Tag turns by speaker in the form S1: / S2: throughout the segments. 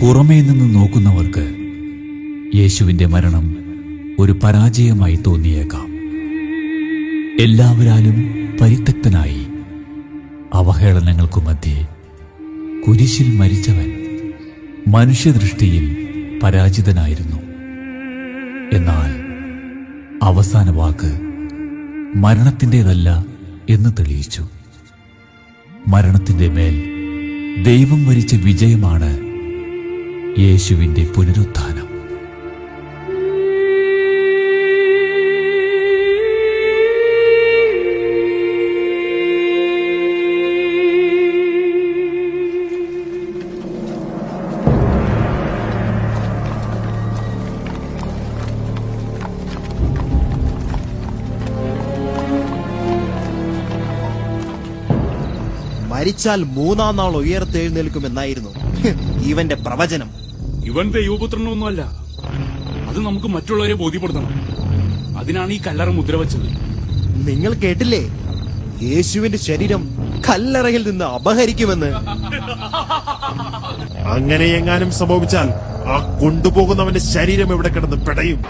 S1: പുറമേ നിന്ന് നോക്കുന്നവർക്ക് യേശുവിന്റെ മരണം ഒരു പരാജയമായി തോന്നിയേക്കാം. എല്ലാവരാലും പരിത്യക്തനായി അവഹേളനങ്ങൾക്കു മധ്യേ കുരിശിൽ മരിച്ചവൻ മനുഷ്യദൃഷ്ടിയിൽ പരാജിതനായിരുന്നു. എന്നാൽ അവസാന വാക്ക് മരണത്തിന്റെതല്ല എന്ന് തെളിയിച്ചു. മരണത്തിന്റെ മേൽ ദൈവം വരിച്ച വിജയമാണ് യേശുവിന്റെ പുനരുത്ഥാനം.
S2: മരിച്ചാൽ മൂന്നാം നാൾ ഉയർത്തെഴുന്നേൽക്കുമെന്നായിരുന്നു. ഇവന്റെ പ്രവചനം.
S3: ഇവൻ ദൈവപുത്രനൊന്നുമല്ല അത് നമുക്ക് മറ്റുള്ളവരെ ബോധ്യപ്പെടുത്തണം. അതിനാണ് ഈ കല്ലറ മുദ്ര വെച്ചത്.
S2: നിങ്ങൾ കേട്ടില്ലേ? യേശുവിന്റെ ശരീരം കല്ലറയിൽ നിന്ന് അപഹരിക്കുമെന്ന്.
S4: അങ്ങനെ എങ്ങാനും സംഭവിച്ചാൽ ആ കൊണ്ടുപോകുന്നവന്റെ ശരീരം ഇവിടെ കിടന്ന് പിടയും.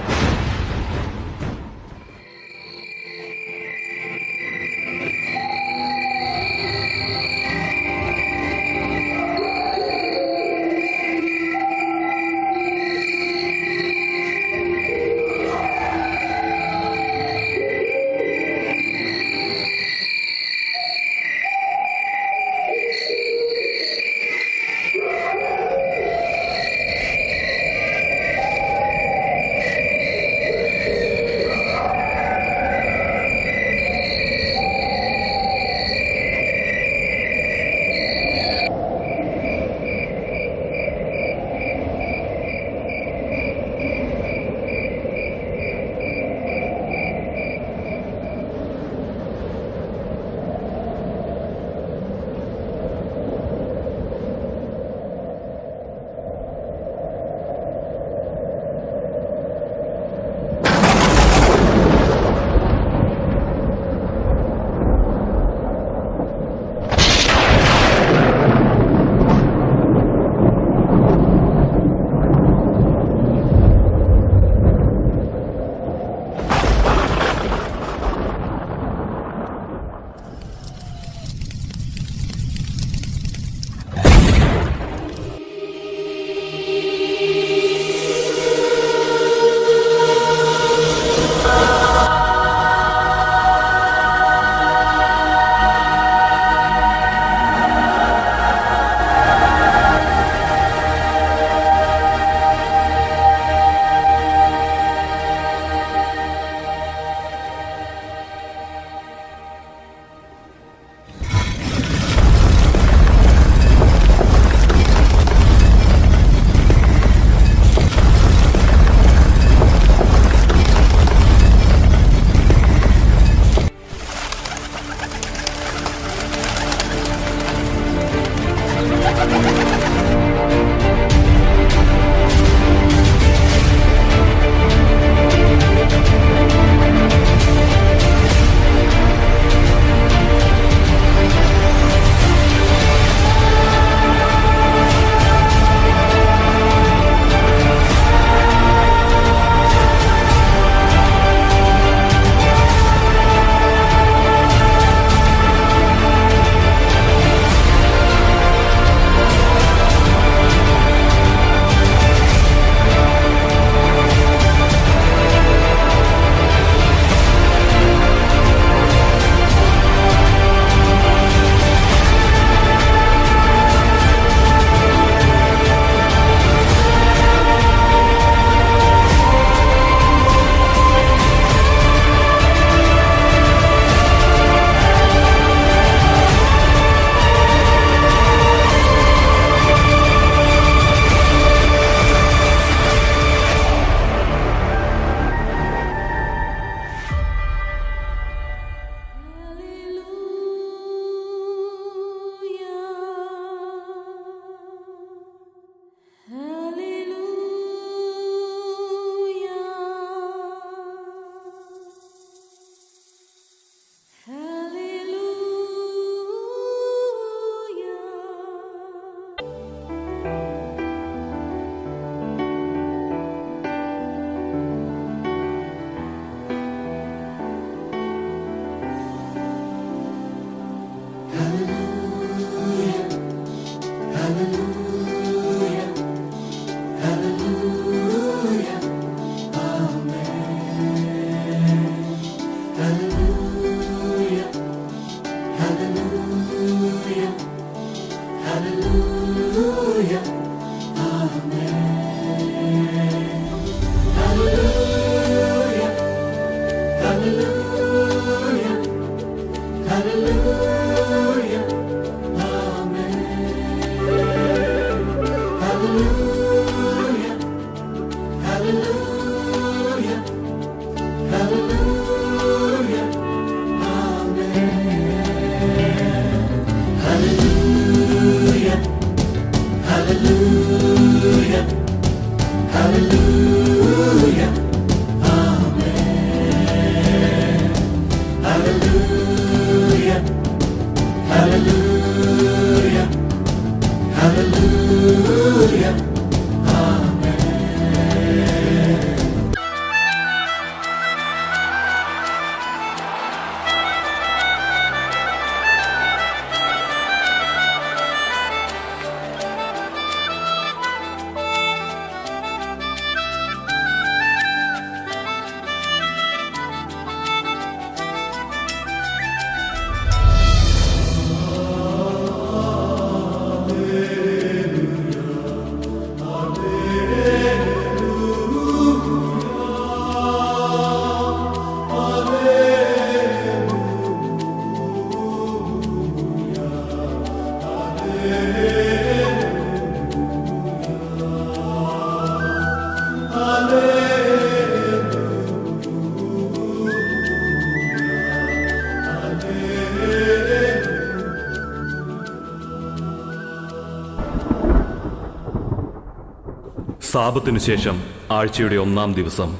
S5: സാപത്തിനു ശേഷം ആഴ്ചയുടെ ഒന്നാം ദിവസം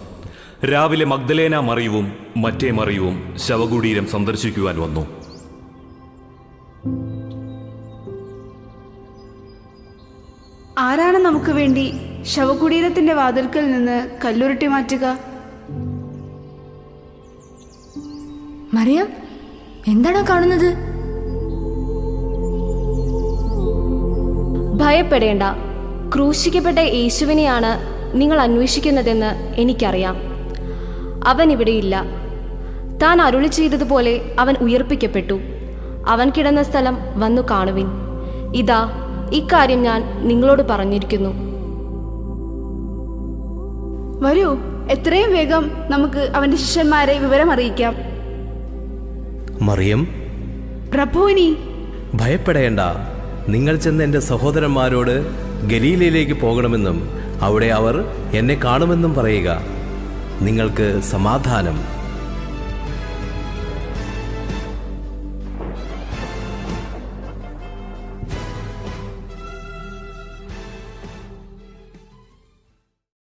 S5: രാവിലെ മഗ്ദലേന മറിയവും മറ്റേ മറിയവും ശവകുടീരം സന്ദർശിക്കുവാൻ വന്നു.
S6: ആരാണ് നമുക്ക് വേണ്ടി ശവകുടീരത്തിന്റെ വാതിൽക്കൽ നിന്ന് കല്ലുരുട്ടി മാറ്റുക?
S7: മറിയം എന്താണ് കാണുന്നത്?
S8: ഭയപ്പെടേണ്ട. ക്രൂശിക്കപ്പെട്ട യേശുവിനെയാണ് നിങ്ങൾ അന്വേഷിക്കുന്നതെന്ന് എനിക്കറിയാം. അവൻ ഇവിടെയില്ല താൻ അരുളി ചെയ്തതുപോലെ അവൻ ഉയർപ്പിക്കപ്പെട്ടു. അവൻ കിടന്ന സ്ഥലം വന്നു കാണുവിൻ. ഇതാ ഇക്കാര്യം ഞാൻ നിങ്ങളോട് പറഞ്ഞിരിക്കുന്നു.
S6: വരൂ എത്രയും വേഗം നമുക്ക് അവന്റെ ശിഷ്യന്മാരെ വിവരം അറിയിക്കാം.
S9: മറിയം?
S6: പ്രഭുവിനി?
S9: ഭയപ്പെടേണ്ട. നിങ്ങൾ ചെന്ന് എന്റെ സഹോദരന്മാരോട് ഗലീലയിലേക്ക് പോകണമെന്നും അവിടെ അവർ എന്നെ കാണുമെന്നും പറയുക. നിങ്ങൾക്ക് സമാധാനം.